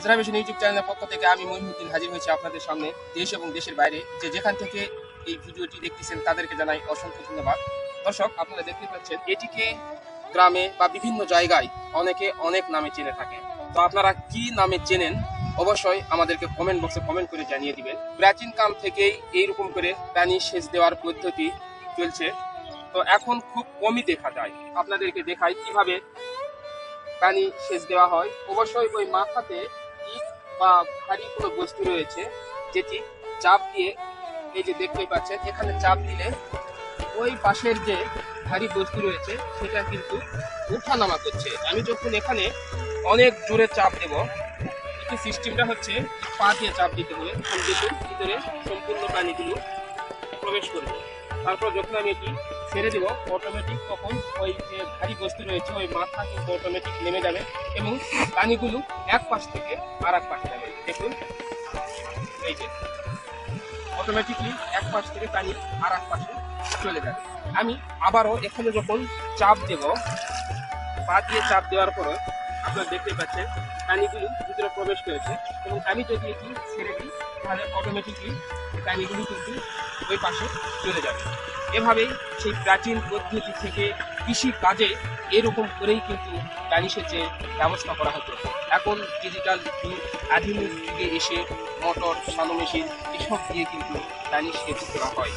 আজরা mission YouTube চ্যানেলের পক্ষ থেকে আমি মহিনুদ্দিন হাজির হয়েছি আপনাদের সামনে দেশ এবং দেশের বাইরে। যে যেখান থেকে এই ভিডিওটি দেখতেছেন, তাদেরকে জানাই অসংখ্য ধন্যবাদ। দর্শক, আপনারা দেখতে পাচ্ছেন, এটিকে গ্রামে বা বিভিন্ন জায়গায় অনেকে অনেক নামে চেনে থাকে। তো আপনারা কি নামে চেনেন, অবশ্যই আমাদেরকে কমেন্ট বক্সে কমেন্ট করে জানিয়ে দিবেন। প্রাচীন কাল থেকেই এইরকম করে প্রাণী সেচ দেওয়ার পদ্ধতি চলছে। তো এখন খুব কমই দেখা যায়। আপনাদেরকে দেখাই কীভাবে প্রাণী সেচ দেওয়া হয়। অবশ্যই ওই মাথাতে বা ভারী কোনো বস্তু রয়েছে, যেটি চাপ দিয়ে, এই যে দেখতেই পাচ্ছেন, এখানে চাপ দিলে ওই পাশের যে ভারী বস্তু রয়েছে, সেটা কিন্তু উঠানামা করছে। আমি যখন এখানে অনেক জোরে চাপ দেব একটি সিস্টেমটা হচ্ছে পা দিয়ে চাপ দিতে হবে দেখুন ভিতরে সম্পূর্ণ পানিগুলো প্রবেশ করবে। তারপর যখন আমি এটি ছেড়ে দেবো অটোমেটিক তখন ওই যে ভারী বস্তু রয়েছে, ওই মাথা কিন্তু অটোমেটিক নেমে যাবে এবং পানিগুলো এক পাশ থেকে আর এক পাশে যাবে। দেখুন, এই যে অটোমেটিকলি এক পাশ থেকে পানি আর এক পাশে চলে যাবে। আমি আবারও এখানে যখন চাপ দেব, পা দিয়ে চাপ দেওয়ার পরে আপনারা দেখতে পাচ্ছেন পানিগুলো ভিতরে প্রবেশ করেছে এবং আমি যদি এটি ছেড়ে দিই, তাহলে অটোমেটিকলি পানিগুলো কিন্তু ওই পাশে চলে যাবে। এভাবেই সেই প্রাচীন পদ্ধতি থেকে কৃষি কাজে এরকম করেই কিন্তু পানি সেচের ব্যবস্থা করা হতো। এখন ডিজিটাল আধুনিক যুগে এসে মোটর শ্যালো মেশিন এসব দিয়ে কিন্তু পানি সেচ করা হয়।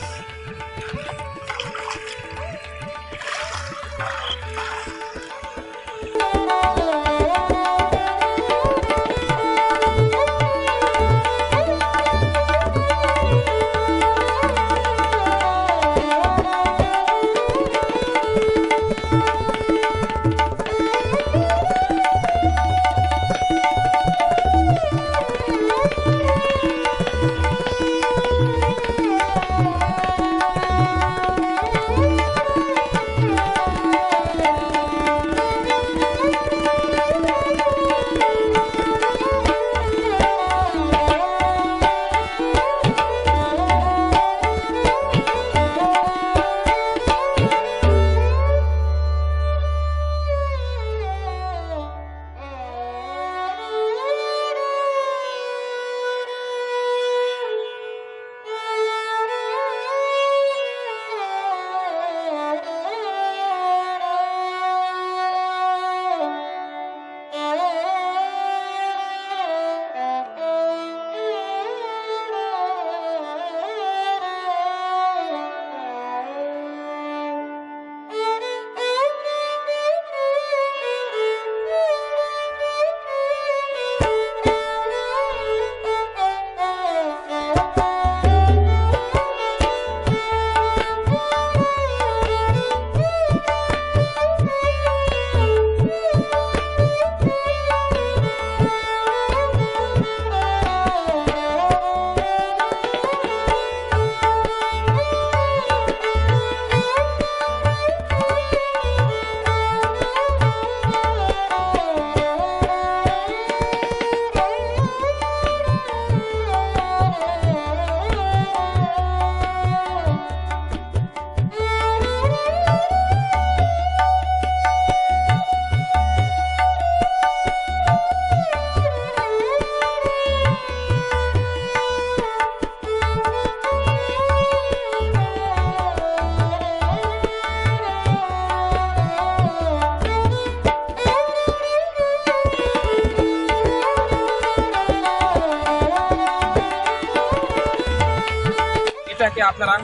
এটাকে আপনারা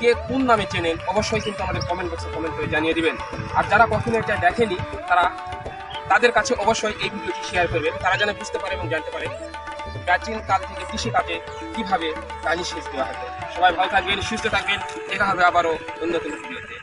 কে কোন নামে চেনেন, অবশ্যই কিন্তু আমাদের কমেন্ট বক্সে কমেন্ট করে জানিয়ে দিবেন। আর যারা কখনো এটা দেখেনি, তারা তাদের কাছে অবশ্যই এই ভিডিওটি শেয়ার করবেন। তারা যেন বুঝতে পারে এবং জানতে পারে প্রাচীন কাল থেকে কৃষি কাজে কীভাবে পানি সেচ দেওয়া হতো। সবাই ভালো থাকবেন, সুস্থ থাকবেন। দেখা হবে আবারও অন্য কোনো ভিডিওতে।